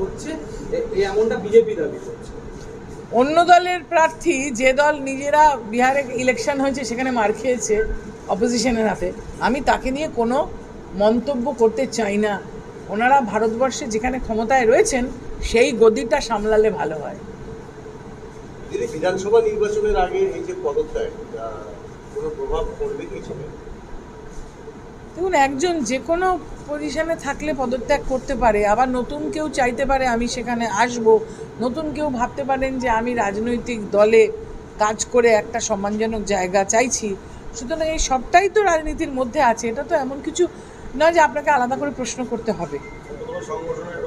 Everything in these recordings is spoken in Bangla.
হচ্ছে এই এমনটা বিজেপি দাবি করছে। অন্য দলের প্রার্থী যে দল নিজেরা বিহারে ইলেকশন হয়েছে সেখানে মার খেয়েছে অপোজিশনের হাতে আমি তাকে নিয়ে কোনো মন্তব্য করতে চাই না। ওনারা ভারতবর্ষে যেখানে ক্ষমতায় রয়েছেন সেই গদিটা সামলালে ভালো হয়। বিধানসভা নির্বাচনের আগে এই যে পদত্যাগ কোনো প্রভাব পড়বে কি দেখুন, একজন যে কোনো পজিশনে থাকলে পদত্যাগ করতে পারে, আবার নতুন কেউ চাইতে পারে আমি সেখানে আসব, নতুন কেউ ভাবতে পারেন যে আমি রাজনৈতিক দলে কাজ করে একটা সম্মানজনক জায়গা চাইছি। সুতরাং এই সবটাই তো রাজনীতির মধ্যে আছে, এটা তো এমন কিছু নয় যে আপনাকে আলাদা করে প্রশ্ন করতে হবে। সংগঠনের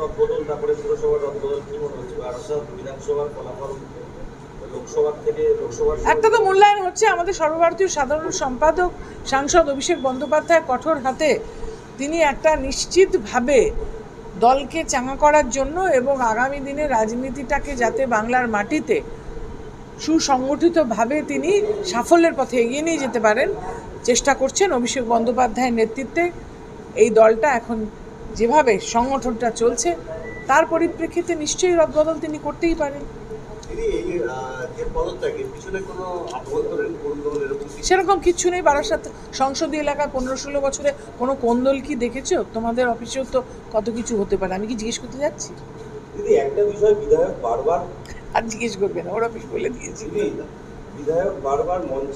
একটা তো মূল্যায়ন হচ্ছে আমাদের সর্বভারতীয় সাধারণ সম্পাদক সাংসদ অভিষেক বন্দ্যোপাধ্যায় কঠোর হাতে। তিনি একটা নিশ্চিতভাবে দলকে চাঙা করার জন্য এবং আগামী দিনে রাজনীতিটাকে যাতে বাংলার মাটিতে সুসংগঠিতভাবে তিনি সাফল্যের পথে এগিয়ে নিয়ে যেতে পারেন চেষ্টা করছেন অভিষেক বন্দ্যোপাধ্যায়ের নেতৃত্বে। এই দলটা এখন যেভাবে সংগঠনটা চলছে তার পরিপ্রেক্ষিতে নিশ্চয়ই রদবদল তিনি করতেই পারেন। সেরকম কিচ্ছু নেই বারাসাত সংসদীয় এলাকায় পনেরো ষোলো বছরে কোনো কোন্দল কি দেখেছ? তোমাদের অফিসেও তো কত কিছু হতে পারে। আমি কি জিজ্ঞেস করতে যাচ্ছি? দিদি একটা বিষয় বিধায়ক বারবার আর জিজ্ঞেস করবে না ওর অফিস বলে দিয়েছি। বিধায়ক বারবার মঞ্চে